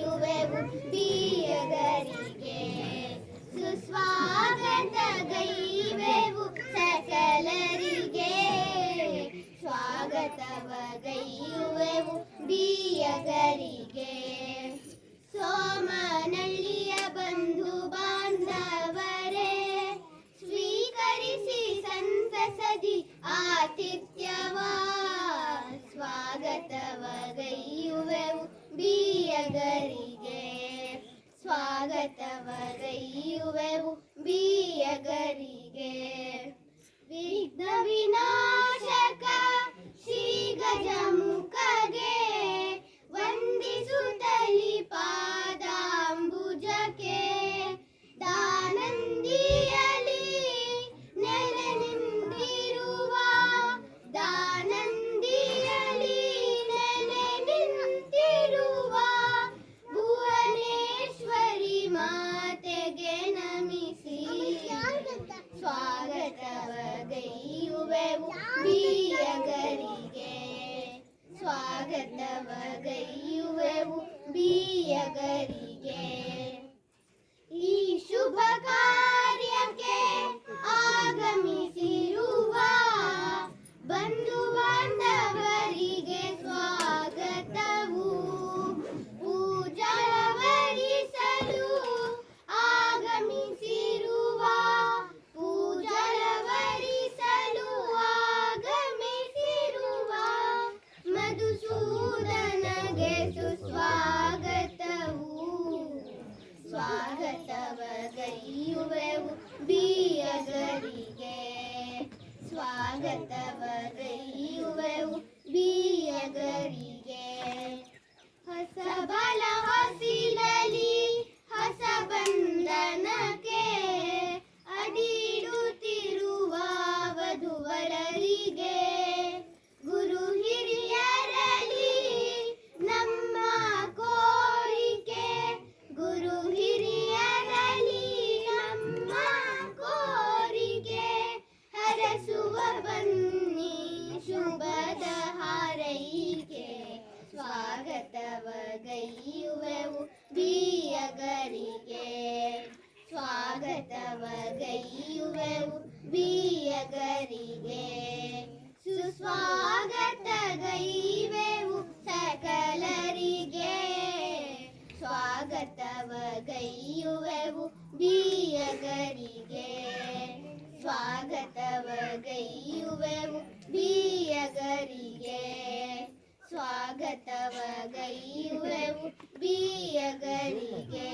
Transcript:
ಯುವೆವು ಬೀಯಗರಿಗೆ ಸುಸ್ವಾಗತ ಗೈವೆವು ಸಕಲರಿಗೆ. ಸ್ವಾಗತವ ಗೈಯುವೆವು ಬೀಯಗರಿಗೆ. ಸೋಮ ಗರಿజే ಸ್ವಾಗತ ವದೆಯು ಗೈಯುವೆವು ಬೀಯಗರಿಗೆ. ಸ್ವಾಗತವ ಗೈಯುವೆವು ಬೀಯಗರಿಗೆ. ರಿಗೆ ಸ್ವಾಗತವಗೈಯುವೆವು ಬೀಯಗರಿಗೆ ಸುಸ್ವಾಗತ ಗೈವೆವು ಸಕಲರಿಗೆ. ಸ್ವಾಗತವಗೈಯುವೆವು ಬೀಯಗರಿಗೆ ಸ್ವಾಗತವಗೈಯುವೆವು ಬೀಯಗರಿಗೆ ಸ್ವಾಗತವಗೈಯುವೆವು ಬೀಯಗರಿಗೆ